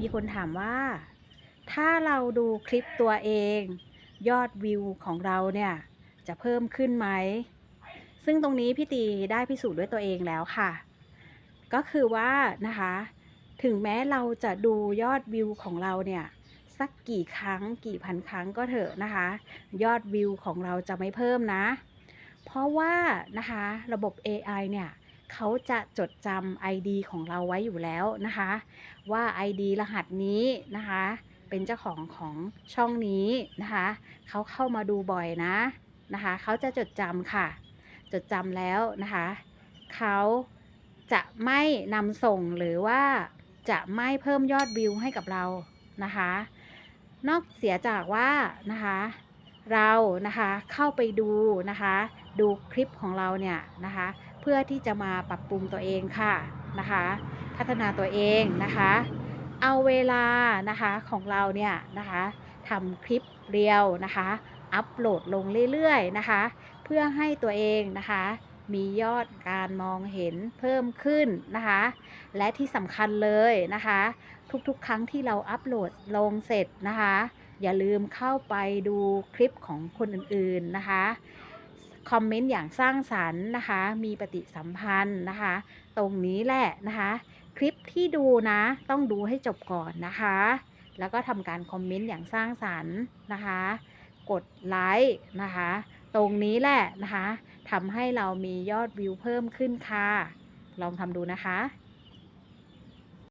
มีคนถามว่า ถ้าเราดูคลิปตัวเอง ยอดวิวของเราเนี่ย จะเพิ่มขึ้นไหม ซึ่งตรงนี้พี่ตีได้พิสูจน์ด้วยตัวเองแล้วค่ะ ก็คือว่านะคะ ถึงแม้เราจะดูยอดวิวของเราเนี่ยสักกี่ครั้งกี่พันครั้งก็เถอะนะคะ ยอดวิวของเราจะไม่เพิ่มนะ เพราะว่านะคะระบบ AI เนี่ย เขาจะจดจำ ID ของเราไว้อยู่แล้วนะคะ ว่า ID รหัสนี้นะคะ เป็นเจ้าของของช่องนี้นะคะ เขาเข้ามาดูบ่อยนะนะคะ เขาจะจดจำค่ะ จดจำแล้วนะคะ เขาจะไม่นำส่งหรือว่าจะไม่เพิ่มยอดวิวให้กับเรานะคะ นอกเสียจากว่านะคะ เรานะคะเข้าไปดูนะคะ ดูคลิปของเราเนี่ยนะคะ พื่อที่จะมาปรับปรุงตัวเองค่ะนะคะ พัฒนาตัวเองนะคะ เอาเวลานะคะของเราเนี่ยนะคะทำคลิปเรียวนะคะ อัปโหลดลงเรื่อยๆนะคะ เพื่อให้ตัวเองนะคะมียอดการมองเห็นเพิ่มขึ้นนะคะ และที่สำคัญเลยนะคะ ทุกๆ ครั้งที่เราอัปโหลดลงเสร็จนะคะ อย่าลืมเข้าไปดูคลิปของคนอื่นๆนะคะ คอมเมนต์อย่างสร้างสรรค์นะคะ มีปฏิสัมพันธ์นะคะ ตรงนี้แหละนะคะ คลิปที่ดูนะต้องดูให้จบก่อนนะคะ แล้วก็ทำการคอมเมนต์อย่างสร้างสรรค์นะคะ กดไลค์นะคะ ตรงนี้แหละนะคะทำให้เรามียอดวิวเพิ่มขึ้นค่ะ ลองทำดูนะคะ